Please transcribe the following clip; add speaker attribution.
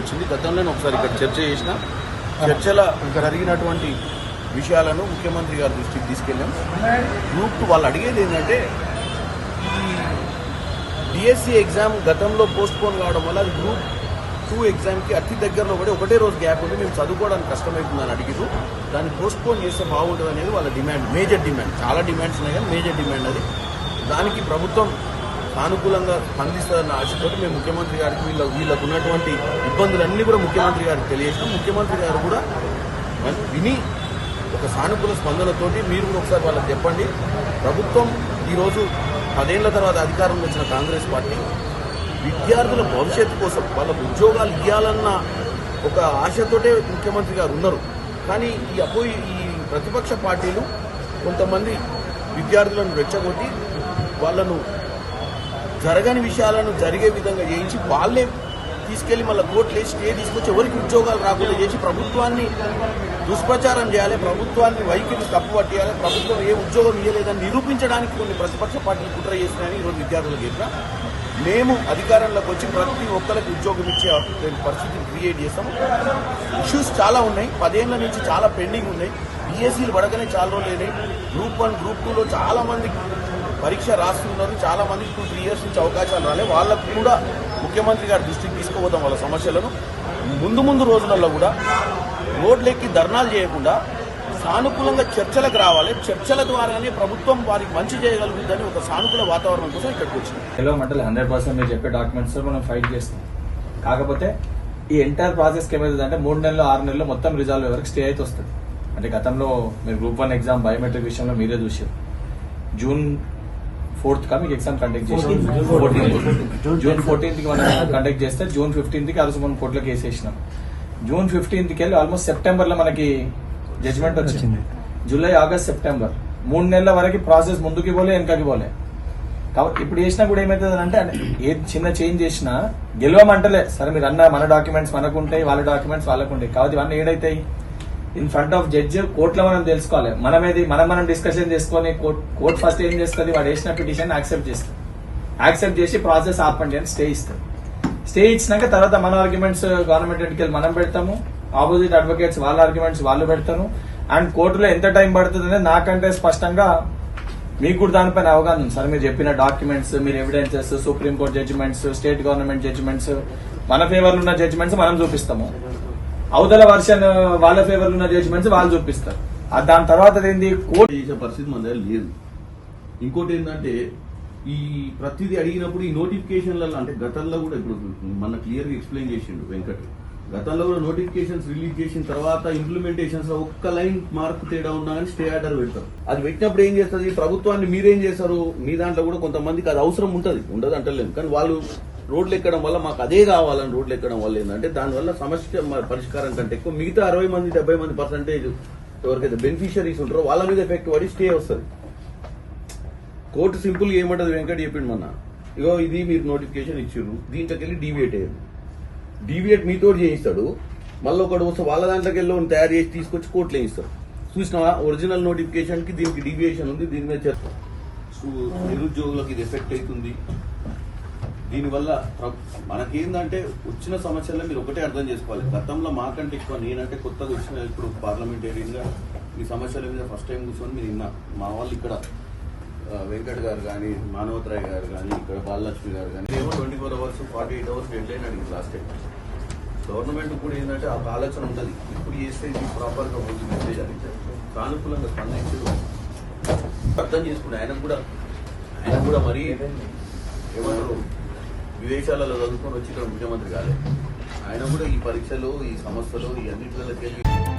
Speaker 1: వచ్చింది గతంలోనే ఒకసారి ఇక్కడ చర్చ చేసిన చర్చల జరిగినటువంటి విషయాలను ముఖ్యమంత్రి గారి దృష్టికి తీసుకెళ్ళాం. గ్రూప్ టూ వాళ్ళు అడిగేది ఏంటంటే డిఎస్సి ఎగ్జామ్ గతంలో పోస్ట్ పోన్ కావడం వల్ల అది గ్రూప్ టూ ఎగ్జామ్కి అతి దగ్గరలో పడి ఒకటే రోజు గ్యాప్ ఉంది. మేము చదువుకోవడానికి కష్టమవుతుందని అడిగిరు దాన్ని పోస్ట్ పోన్ చేస్తే బాగుంటుంది అనేది వాళ్ళ డిమాండ్ మేజర్ డిమాండ్ చాలా డిమాండ్స్ ఉన్నాయి కానీ మేజర్ డిమాండ్ అది. దానికి ప్రభుత్వం సానుకూలంగా స్పందిస్తారన్న ఆశతో మేము ముఖ్యమంత్రి గారికి వీళ్ళ వీళ్ళకు ఉన్నటువంటి ఇబ్బందులన్నీ కూడా ముఖ్యమంత్రి గారికి తెలియజేసినాం. ముఖ్యమంత్రి గారు కూడా విని ఒక సానుకూల స్పందనతోటి మీరు కూడా ఒకసారి వాళ్ళకి చెప్పండి. ప్రభుత్వం ఈరోజు పదేళ్ళ తర్వాత అధికారంలో వచ్చిన కాంగ్రెస్ పార్టీ విద్యార్థుల భవిష్యత్తు కోసం వాళ్ళకు ఉద్యోగాలు ఇవ్వాలన్న ఒక ఆశతోటే ముఖ్యమంత్రి గారు ఉన్నారు. కానీ ఈ అపోయి ఈ ప్రతిపక్ష పార్టీలు కొంతమంది విద్యార్థులను రెచ్చగొట్టి వాళ్ళను జరగని విషయాలను జరిగే విధంగా చేయించి వాళ్ళే తీసుకెళ్ళి మళ్ళీ కోర్టులు వేసి స్టే తీసుకొచ్చి ఎవరికి ఉద్యోగాలు రాకుండా చేసి ప్రభుత్వాన్ని దుష్ప్రచారం చేయాలి ప్రభుత్వాన్ని వైఖరిని తప్పు పట్టేయాలి ప్రభుత్వం ఏ ఉద్యోగం ఇవ్వలేదని నిరూపించడానికి కొన్ని ప్రతిపక్ష పార్టీలు కుట్ర చేసినాయని ఈరోజు విద్యార్థులకు చెప్పిన. మేము అధికారంలోకి వచ్చి ప్రతి ఒక్కరికి ఉద్యోగం ఇచ్చే పరిస్థితిని క్రియేట్ చేస్తాము. ఇష్యూస్ చాలా ఉన్నాయి. పదేళ్ళ నుంచి చాలా పెండింగ్ ఉన్నాయి. బిఎస్సీలు పడకనే చాలా రోజులు గ్రూప్ వన్ గ్రూప్ టూలో చాలా మంది పరీక్ష రాస్తున్నారు. చాలా మందికి టూ త్రీ ఇయర్స్ నుంచి అవకాశాలు రాలే. వాళ్ళకు కూడా ముఖ్యమంత్రి గారి దృష్టికి తీసుకుపోతాం వాళ్ళ సమస్యలను. ముందు ముందు రోజులలో కూడా రోడ్లెక్కి ధర్నాలు చేయకుండా సానుకూలంగా చర్చలకు రావాలి. చర్చల ద్వారానే ప్రభుత్వం వారికి మంచి చేయగలుగుతుందని ఒక సానుకూల వాతావరణం కోసం ఇక్కడికి వచ్చింది.
Speaker 2: గెలవమంటే హండ్రెడ్ పర్సెంట్ మీరు చెప్పే డాక్యుమెంట్స్ మనం ఫైట్ చేస్తాం. కాకపోతే ఈ ఎంటైర్ ప్రాసెస్కి అంటే మూడు నెలలు ఆరు నెలలు మొత్తం రిజాల్వ్ వరకు స్టే అయితే వస్తుంది. అంటే గతంలో మీరు గ్రూప్ వన్ ఎగ్జామ్ బయోమెట్రిక్ విషయంలో మీరే చూసారు జూన్ ఫోర్త్ కా మీకు ఎగ్జామ్ కండక్ట్ చేసి జూన్ ఫోర్టీన్త్. కి మనం కండక్ట్ చేస్తే జూన్ ఫిఫ్టీన్త్కి ఆ రోజు మనం కోర్టులో కేసు వేసినాం జూన్ ఫిఫ్టీన్త్కి వెళ్ళి ఆల్మోస్ట్ సెప్టెంబర్లో మనకి జడ్జ్మెంట్ వచ్చింది. July August September. మూడు నెలల వరకు ప్రాసెస్ ముందుకి పోలే వెనకకి పోలే. కాబట్టి ఇప్పుడు చేసినా కూడా ఏమవుతుంది అంటే ఏ చిన్న చేంజ్ చేసినా గెలవమంటలే. సరే మీరు అన్న మన డాక్యుమెంట్స్ మనకు ఉంటాయి వాళ్ళ డాక్యుమెంట్స్ వాళ్ళకు ఉంటాయి కాబట్టి ఇవన్నీ ఏడైతాయి? ఇన్ ఫ్రంట్ ఆఫ్ జడ్జ్ కోర్టులో మనం తెలుసుకోవాలి. మనమేది మనం మనం డిస్కషన్ చేసుకొని కోర్ట్ కోర్ట్ ఫస్ట్ ఏం చేస్తుంది? వాడు వేసిన పిటిషన్ యాక్సెప్ట్ చేస్తుంది. యాక్సెప్ట్ చేసి ప్రాసెస్ ఆపండి అని స్టే ఇస్తుంది. స్టే ఇచ్చినాక తర్వాత మన ఆర్గ్యుమెంట్స్ గవర్నమెంట్ వెళ్ళి మనం పెడతాము. ఆపోజిట్ అడ్వకేట్స్ వాళ్ళ ఆర్గ్యుమెంట్స్ వాళ్ళు పెడతాను అండ్ కోర్టులో ఎంత టైం పడుతుంది అనేది నాకంటే స్పష్టంగా మీకు కూడా దానిపైన అవగాహన ఉంది. సార్ మీరు చెప్పిన డాక్యుమెంట్స్ మీరు evidences Supreme Court judgments state government judgments మన ఫేవర్లో ఉన్న జడ్జిమెంట్స్ మనం చూపిస్తాము. అవతల వర్షన్ వాళ్ళ ఫేవర్ ఉన్న జడ్జిమెంట్స్ వాళ్ళు చూపిస్తారు. దాని తర్వాత ఏంది? కోర్టు
Speaker 1: చేసే పరిస్థితి మన దగ్గర లేదు. ఇంకోటి ఏంటంటే ఈ ప్రతిదీ అడిగినప్పుడు ఈ నోటిఫికేషన్లలో అంటే గతంలో కూడా ఇప్పుడు మన క్లియర్గా ఎక్స్ప్లెయిన్ చేసిండు వెంకట్. గతంలో కూడా నోటిఫికేషన్స్ రిలీజ్ చేసిన తర్వాత ఇంప్లిమెంటేషన్స్లో ఒక్క లైన్ మార్క్ తేడా ఉన్నా కానీ స్టే ఆర్డర్ పెడతారు. అది పెట్టినప్పుడు ఏం చేస్తుంది ప్రభుత్వాన్ని మీరేం చేస్తారు? మీ దాంట్లో కూడా కొంతమందికి అది అవసరం ఉంటుంది. ఉండదు అంటలేము కానీ వాళ్ళు రోడ్లు ఎక్కడం వల్ల మాకు అదే కావాలని రోడ్లు ఎక్కడం వల్ల ఏంటంటే దానివల్ల సమస్య పరిష్కారం కంటే ఎక్కువ మిగతా అరవై మంది డెబ్బై మంది పర్సెంటేజ్ ఎవరికైతే బెనిఫిషరీస్ ఉంటారో వాళ్ళ మీద ఎఫెక్ట్ పడి స్టే వస్తుంది. కోర్టు సింపుల్ ఏమంటది వెంకట చెప్పిండు మొన్న. ఇగో ఇది మీరు నోటిఫికేషన్ ఇచ్చారు దీంట్లోకి వెళ్ళి డీవియేట్ అయ్యారు డీవియేట్ మీతో చేయిస్తాడు మళ్ళీ ఒకడు వస్తే వాళ్ళ దాంట్లోకి వెళ్ళి తయారు చేసి తీసుకొచ్చి కోర్టులో వేయిస్తారు చూసినావా? ఒరిజినల్ నోటిఫికేషన్కి దీనికి డీవియేషన్ ఉంది దీని మీద చర్చ. నిరుద్యోగులకు ఇది ఎఫెక్ట్ అవుతుంది. దీనివల్ల మనకేందంటే వచ్చిన సమస్యల్లో మీరు ఒకటే అర్థం చేసుకోవాలి. గతంలో మాకంటే ఎక్కువ నేనంటే కొత్తగా వచ్చిన ఇప్పుడు పార్లమెంటేరియన్గా మీ సమస్యల మీద ఫస్ట్ టైం కూర్చొని మీరు విన్నా. మా వాళ్ళు ఇక్కడ వెంకట్ గారు కానీ మానవతరాయ్ గారు కానీ ఇక్కడ బాలలక్ష్మి గారు కానీ ఏమో twenty four hours forty eight hours deadline అడిగింది లాస్ట్ టైం గవర్నమెంట్ కూడా ఏంటంటే ఆ ఆలోచన ఉంటుంది ఇప్పుడు చేస్తే ఇది ప్రాపర్గా ముందు మెసేజ్ అందించారు సానుకూలంగా స్పందించారు. అర్థం చేసుకుని ఆయన కూడా ఆయన కూడా మరీ ఏమంటారు విదేశాలలో చదువుకొని వచ్చి ఇక్కడ ముఖ్యమంత్రి కాలేదు ఆయన కూడా ఈ పరీక్షలు ఈ సమస్యలు ఈ అన్నింటికి వెళ్ళి